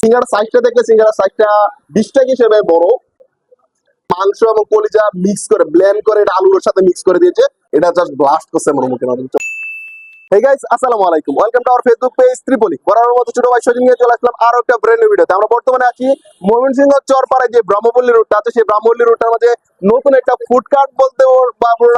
Singer সাইজটা দেখলে singer সাইজটা বিশ টাকা হিসেবে বড়? মাংস এবং কলিজা মিক্স করে ব্লেন্ড করে, এটা আলুর সাথে মিক্স করে দিয়েছে। এটা জাস্ট ব্লাস্ট করছে আমার মুখে না গাইস আসসালামু আলাইকুম। Welcome to our Facebook page ত্রিপলি বরাবর ছোট ভাই সজিং নিয়ে চলে আসলাম আরও একটা ব্র্যান্ড আমরা বর্তমানে আছি ময়মনসিংহ চরপাড়ায় যে ব্রহ্মপল্লী রুটটা আছে, সেই ব্রহ্মপল্লী রুটটার মাঝে নতুন একটা ফুড কার্ট বলতে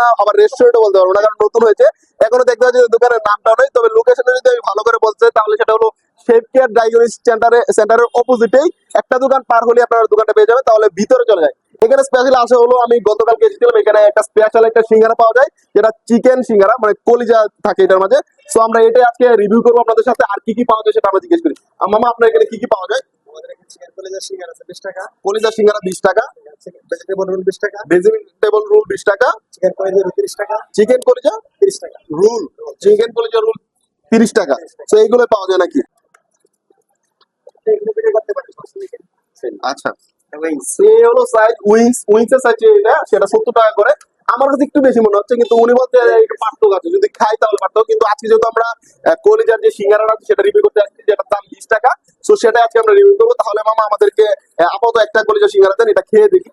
না আবার রেস্টুরেন্ট বলতে পারব না কারণ নতুন হয়েছে। এখনও দেখতে পাচ্ছি দোকানের নামটা নেই, তবে লোকেশনটা যদি আমি ভালো করে বলতে তাহলে সেটা হলো শেপ কেয়ার ডায়াগনোস্টিক সেন্টারে সেন্টারের অপোজিটেই একটা দোকান পার হলে আপনারা দোকানটা পেয়ে যাবেন তাহলে ভিতরে চলে যায়। এখানে স্পেশাল আছে হলো আমি গতকালকে এসেছিলাম এখানে একটা স্পেশাল একটা সিঙ্গারা পাওয়া যায় যেটা চিকেন সিঙ্গারা মানে কলিজা থাকে এটার মাঝে। সো আমরা এটাই আজকে রিভিউ করব আপনাদের সাথে আর কি কি পাওয়া যায় সেটা আমরা জিজ্ঞেস করি। মামা আপনার এখানে কি কি পাওয়া যায়? কলিজা সিঙ্গারা বিশ টাকা। ভেজিটেবল রোল বিশ টাকা। ভেজিটেবল রুল বিশ টাকা। চিকেন কলেজের তিরিশ টাকা। চিকেন কলিজা তিরিশ টাকা। রুল চিকেন কলিজা রুল তিরিশ টাকা। তো এইগুলো পাওয়া যায় নাকি এগুলো বিক্রি করতে পারি আচ্ছা। সেটা আজকে আমরা মামা আমাদেরকে আপাতত একটা এটা খেয়ে দেখি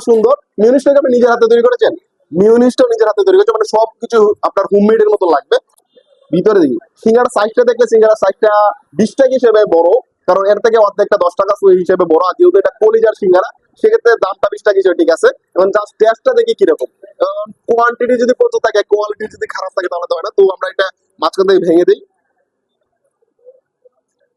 সুন্দর। নিজের হাতে তৈরি করেছেন? মিউনিসটাও নিজের হাতে তৈরি করেছেন মানে সবকিছু আপনার হোমমেড এর মতো লাগবে। ভিতরে দেখি সিঙ্গার সাইজটা দেখলে সিঙ্গার সাইজটা বিশ টাকা হিসেবে বড়? কারণ এর থেকে অর্ধেকটা দশ টাকা হিসেবে বড়। আর যেহেতু এটা কলিজার সিঙ্গারা, সেক্ষেত্রে দামটা বিশ টাকা হিসেবে ঠিক আছে? এবং জাস্ট টেস্টটা দেখি কীরকম। কোয়ান্টিটি যদি প্রচুর থাকে কোয়ালিটি যদি খারাপ থাকে, তাহলে তো হয় না। তো আমরা এটা মাঝখান থেকে ভেঙে দিই।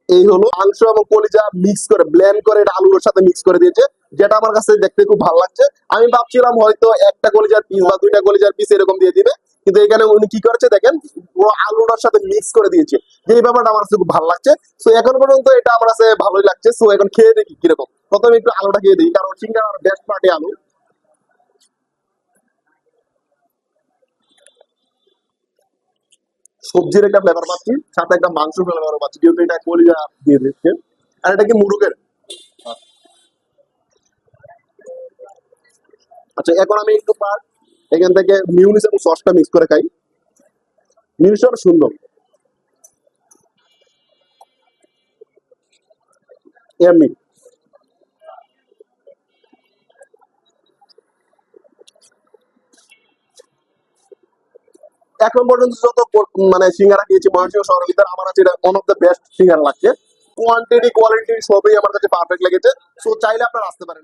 এই হলো মাংস এবং কলিজা মিক্স করে ব্লেন্ড করে এটা আলুর সাথে মিক্স করে দিয়েছে, যেটা আমার কাছে দেখতে খুব ভালো লাগছে। আমি ভাবছিলাম হয়তো একটা কলিজার পিস বা দুইটা কলিজার পিস এরকম দিয়ে দিবে। কিন্তু এখানে উনি কি করেছে দেখেন পুরো আলুটার সাথে মিক্স করে দিয়েছে। যে এই ব্যাপারটা আমার কাছে খুব ভালো লাগছে। সো এখন পর্যন্ত এটা আমার কাছে ভালোই লাগছে। সো এখন খেয়ে দেখি কীরকম। প্রথমে একটু আলুটা খেয়ে দিই কারণ সিঙ্গার বেস্ট পার্টি আলু। সবজির একটা ফ্লেভার পাচ্ছি, সাথে একটা মাংস ফ্লেভারও পাচ্ছি, যেহেতু এটা কলিজা দিয়ে দিচ্ছে। আর এটা কি মুরুগের? আচ্ছা এখন আমি একটু পার এখান থেকে মিউনিস এবং সসটা মিক্স করে খাই। মিউনিসটা সুন্দর। এমনি এখন পর্যন্ত যত মানে সিঙ্গারা খেয়েছি ময়মনসিংহ শহরের আমার কাছে এটা অফ দ্য বেস্ট সিঙ্গারা লাগছে। কোয়ান্টিটি কোয়ালিটি সবই আমার কাছে পারফেক্ট লেগেছে। সো চাইলে আপনারা আসতে পারেন।